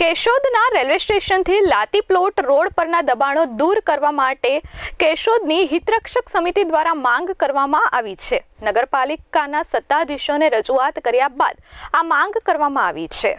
કેશોદના railway સ્ટેશનથી લાતી plot road પરના દબાણો દૂર કરવા માટે કેશોદની હિતરક્ષક સમિતિ દ્વારા માંગ કરવામાં આવી છે. નગરપાલિકાના સત્તાધીશોને રજૂઆત કર્યા બાદ આ માંગ કરવામાં આવી છે.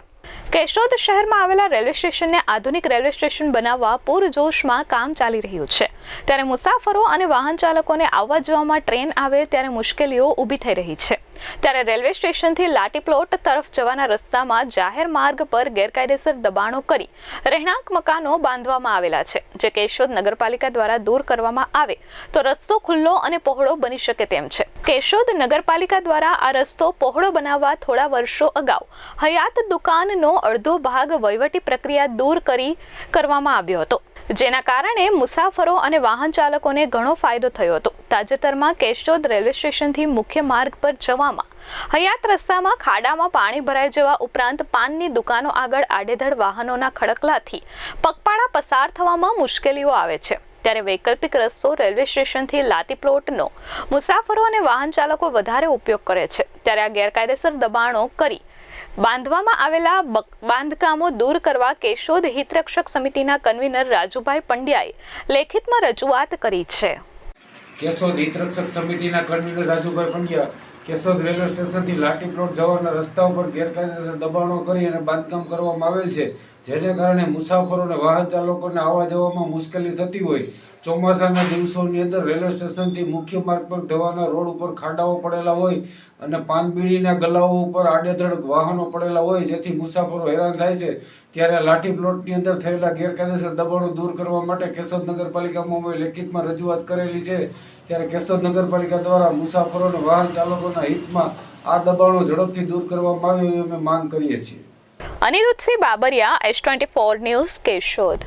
કેશોદ શહેરમાં આવેલા રેલવે સ્ટેશનને આધુનિક રેલવે સ્ટેશન બનાવવા પૂરજોશમાં કામ ચાલી રહ્યું છે. ત્યારે મુસાફરો અને વાહન ચાલકોને આવવા જવામાં ટ્રેન આવે ત્યારે મુશ્કેલીઓ ઊભી થઈ રહી છે. ત્યારે રેલવે સ્ટેશનથી લાટી પ્લોટ તરફ જવાના રસ્તામાં જાહેર માર્ગ પર ગેરકાયદેસર દબાણો કરી રહેણાંક મકાનો બાંધવામાં આવેલા છે, જે કેશોદ નગરપાલિકા દ્વારા દૂર કરવામાં આવે તો રસ્તો ખુલ્લો અને પહોળો બની શકે તેમ છે. કેશોદ નગરપાલિકા દ્વારા આ રસ્તો પહોળો બનાવવા થોડા વર્ષો અગાઉ હયાત દુકાનનો અડધો ભાગ વહીવટી પ્રક્રિયા દૂર કરી કરવામાં આવ્યો હતો. જેના કારણે મુસાફરો અને વાહન ચાલકોને ઘણો ફાયદો થયો હતો. તાજેતરમાં કેશોદ રેલવે સ્ટેશનથી મુખ્ય માર્ગ પર જવામાં હયાત રસ્તામાં ખાડામાં પાણી ભરાઈ જવા ઉપરાંત પાનની દુકાનો આગળ આડેધડ વાહનોના ખડકલાથી પગપાળા પસાર થવામાં મુશ્કેલીઓ આવે છે. ત્યારે વૈકલ્પિક રસ્તો રેલવે સ્ટેશનથી લાતી પ્લોટનો મુસાફરો અને વાહન ચાલકો વધારે ઉપયોગ કરે છે. ત્યારે આ ગેરકાયદેસર દબાણો કરી બાંધવામાં આવેલા બાંધકામો દૂર કરવા કેશોદ હિતરક્ષક સમિતિના કન્વીનર રાજુભાઈ પંડ્યાએ લેખિતમાં રજૂઆત કરી છે. કેશોદ હિતરક્ષક સમિતિના કન્વીનર રાજુભાઈ પંડ્યા કેશોદ રેલવે સ્ટેશનથી લાઠી પ્લોટ જવાના રસ્તા ઉપર ગેરકાયદેસર દબાણો કરી અને બાંધકામ કરવામાં આવેલ છે. જેને કારણે મુસાફરોને, વાહન ચાલકોને આવવા જવામાં મુશ્કેલી થતી હોય. ચોમાસાના દિવસોની અંદર રેલવે સ્ટેશનથી મુખ્ય માર્ગ પર જવાના રોડ ઉપર ખાડાઓ પડેલા હોય અને પાનબીડીના ગલાઓ ઉપર આડેધડ વાહનો પડેલા હોય, જેથી મુસાફરો હેરાન થાય છે. ત્યારે લાઠી પ્લોટની અંદર થયેલા ગેરકાયદેસર દબાણો દૂર કરવા માટે કેશોદ નગરપાલિકામાં અમે લેખિતમાં રજૂઆત કરેલી છે. ત્યારે કેશોદ નગરપાલિકા દ્વારા મુસાફરો અને વાહન ચાલકોના હિતમાં આ દબાણો ઝડપથી દૂર કરવામાં આવે એવી અમે માંગ કરીએ છીએ. Aniruddhsinh Babariya S twenty four news Keshod.